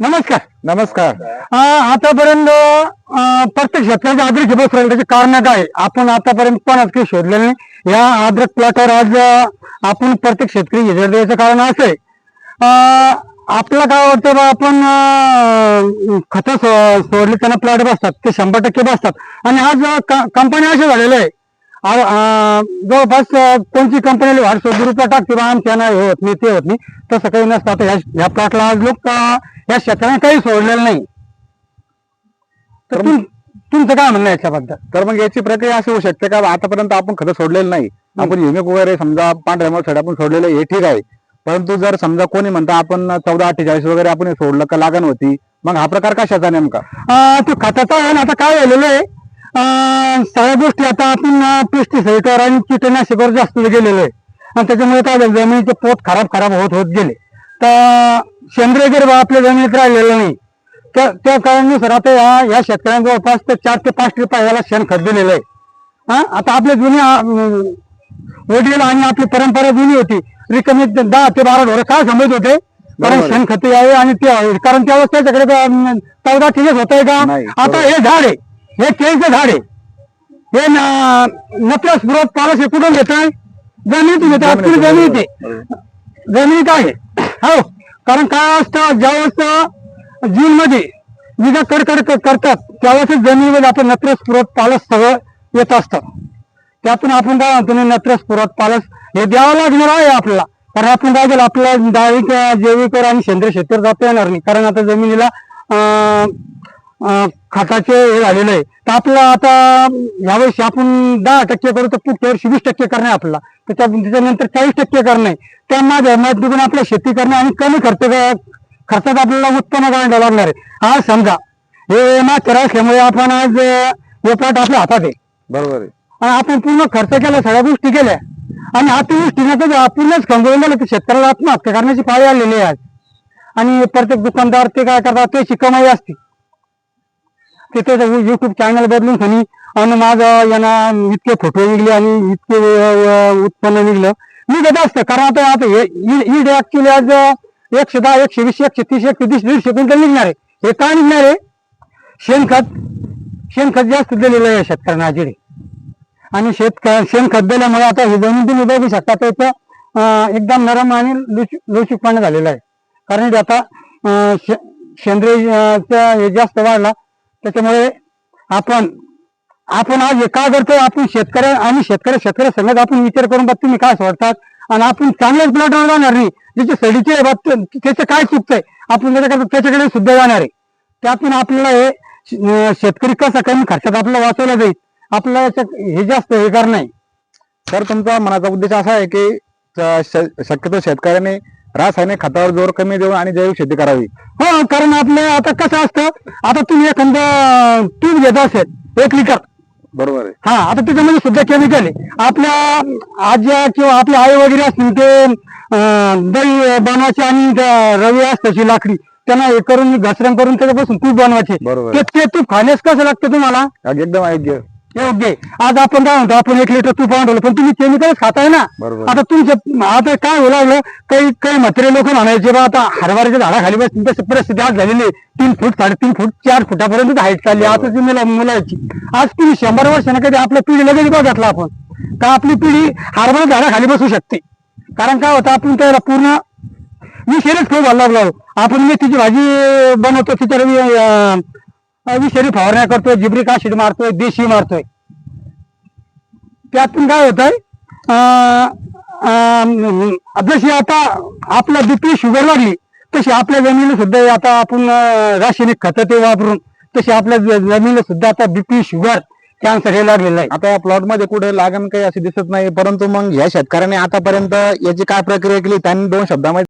नमस्कार. नमस्कार. अं, आतापर्यंत अं, प्रत्येक शेतकऱ्याच्या अद्रक बस राहील कारण काय आपण आतापर्यंत कोणाच काही शोधलेलं नाही. या अद्रक प्लॉटवर आज अं, आपण प्रत्येक शेतकरी हिजर द्यायचं कारण असं आहे. अं, काय वाटतं बा आपण खत सोडले त्यांना प्लॉट बसतात. ते शंभर टक्के बसतात. आणि आज कंपनी अशा झालेल्या आहे. आ- आ, जवळपास अं, कोणती कंपनीला वाढ सोडली रुपये टाकते बा आमच्या नाही हे होत नाही ते होत नाही. तसं काही नसतं. आता ह्या- ह्या प्लॉटला आज लोक अं, या शेतकऱ्यांना काही सोडलेलं नाही. तर तुम- तुमचं काय म्हणणं आहे याच्याबद्दल? तर मग याची प्रक्रिया अशी होऊ शकते का? आतापर्यंत आपण खतं सोडलेलं नाही. आपण युनिक वगैरे समजा पांढऱ्या मग आपण सोडलेलं आहे, हे ठीक आहे. परंतु जर समजा कोणी म्हणता आपण चौदा अठ्ठेचाळीस वगैरे आपण हे सोडलं का लागण होती मग हा प्रकार कशाचा नेमका? अं, तो खताचा आहे ना आता काय झालेलं आहे? अं, सगळ्या गोष्टी आता आपण पेस्टिसाईडवर आणि कीटकनाशकावर जास्त गेलेलो आहे. आणि त्याच्यामुळे काय झालं जमिनीचे पोत खराब खराब होत होत गेले. तर सेंद्रिय जर आपल्या जमिनीत राहिलेलं नाही त्या त्या कारणानुसार आता या या शेतकऱ्यांना जवळपास ते चार ते पाच ट्रिप याला शेणखत दिलेलं आहे. हा? आता आपल्या जुन्या अं, वडील आणि आपली परंपरा जुनी होती. रिकमी दहा ते बारा ढोरं काय समजत होते? कारण. शेणखत यावे आणि ते. कारण त्यावेळेस त्याच्याकडे चौदा ठिकाण होत आहे का? आता. हे झाड आहे. हे केळीचं झाड आहे. हे न- नकलस ब्रोत पारस हे कुठून घेत आहे जमिनीतून घेत जमिनीत. आहे. जमिनीत आहे. हो. कारण काय असतं ज्यावेळेस जून मध्ये विजा कडकड करतात. त्यावेळेस जमिनीमध्ये आपण नत्र स्फुरत पालस सगळं येत असतं. त्यातून आपण काय म्हणतो नत्र स्फुरत पालस हे द्यावं लागणार आहे आपल्याला. कारण आपण काय केलं आपल्या डाळी जैविक आणि सेंद्रिय शेतीवर जाता येणार नाही. कारण आता जमिनीला खताचे हे झालेलं आहे. तर आपलं आता यावेळेस आपण दहा टक्के करू तर पुढच्या वर्षी वीस टक्के करणे आपल्याला. त्याच्या त्याच्यानंतर चाळीस टक्के करणे त्या माध्यमातून आपल्या शेती करणे आणि कमी खर्च खर्चात आपल्याला उत्पन्न काढायला लागणार आहे. आज समजा हे माथेरा असल्यामुळे आपण आज हे प्लॉट आपल्या हातात आहे. बरोबर आहे. आणि आपण पूर्ण खर्च केला सगळ्या गोष्टी केल्या. आणि अतिवृष्टीनं तर पूर्णच खंगळून गेलं की शेतकऱ्याला आत्महत्या करण्याची पाळी आलेली आहे आज. आणि प्रत्येक दुकानदार ते काय करतात त्याची कमाई असते. ते त्याचं युट्यूब चॅनल बदलून खाली आणि माझं यांना इतके फोटो निघले आणि इतके उत्पन्न निघलं. निघत असतं कारण आता आता हे ऍक्च्युली आज एकशे दहा एकशे वीस एकशे तीस एकशे तीस दीडशे क्विंटल निघणार. आहे हे काय निघणार आहे शेणखत शेणखत जास्त दिलेलं आहे शेतकऱ्यांना आजिडे. आणि शेतकऱ्या शेणखत दिल्यामुळे आता ही जमीन तुम्ही बघू शकता तर अं, एकदम नरम आणि लुच लुचूकपणे झालेलं आहे. कारण आता शे- सेंद्रिय हे जास्त वाढला त्याच्यामुळे आपण आपण आज का करतो? आपण शेतकऱ्या आणि शेतकरी शेतकऱ्या संगत आपण विचार करून बघ तुम्ही काय सोडतात. आणि आपण चांगल्याच प्लॉटवर जाणार नाही. ज्याचे सडीचे आहे त्याचं काय चुकतंय? आपण त्याच्याकडे त्याच्याकडे सुद्धा जाणार आहे. त्यातून आपल्याला हे शेतकरी कसा कमी खर्चात आपल्याला वाचवला जाईल? आपल्याला याच्यात हे जास्त हे करणार नाही. तर तुमचा मनाचा उद्देश असा आहे की शक्यतो शेतकऱ्याने रासायनिक खतावर जोर कमी देऊन आणि जैविक शेती करावी. हो कारण आपलं आता कसं असतं आता तुम्ही एखादं तूप घेत असेल एक लिटर. बरोबर आहे. हा आता त्याच्यामध्ये सुद्धा केमिकल आहे. आपल्या आज्या किंवा आपले आई वगैरे असतील ते दही बनवायचे आणि रवी असताची लाकडी त्यांना हे करून घसरण करून त्याच्यापासून तूप बनवायचे. बरोबर ते तूप खाण्यास कसं लागतं तुम्हाला? एकदम योग्य योग्य. आहे. आज आपण काय म्हणतो आपण एक लिटर तूप आणलं पण तुम्ही केमिकल खाताय ना. बरोबर. आता तुमच्या आता काय होऊ लागलं काही काही म्हातारे लोक म्हणायचे बा आता हरभऱ्याच्या झाडाखाली बस तशी परिस्थिती आज झालेली आहे. तीन फूट साडेतीन फूट चार फुटापर्यंत हाईट चालली आता ती मुला मुलाची आज तुम्ही शंभर वर्षाने कधी आपल्या पिढीला कधी बघितलं आपण का आपली पिढी हरभरा झाडाखाली बसू शकते? कारण काय होतं आपण त्याला पूर्ण विषारीच खूप घालला लागलो आपण मेथीची भाजी बनवतो तिच्यावर विषारी फवारण्या करतोय जिब्रिक ऍसिड मारतोय देशी मारतोय. त्यातून काय होत आहे जशी आता आपला बीपी शुगर लागली तशी आपल्या जमिनीला सुद्धा आता आपण रासायनिक खत ते वापरून तशी आपल्या जमिनीला सुद्धा आता बीपी शुगर कॅन्सर हे लागलेलं आहे. आता या प्लॉटमध्ये कुठे लागण काही असे दिसत नाही परंतु मग ह्या शेतकऱ्याने आतापर्यंत याची काय प्रक्रिया केली? त्यांनी दोन शब्दामध्ये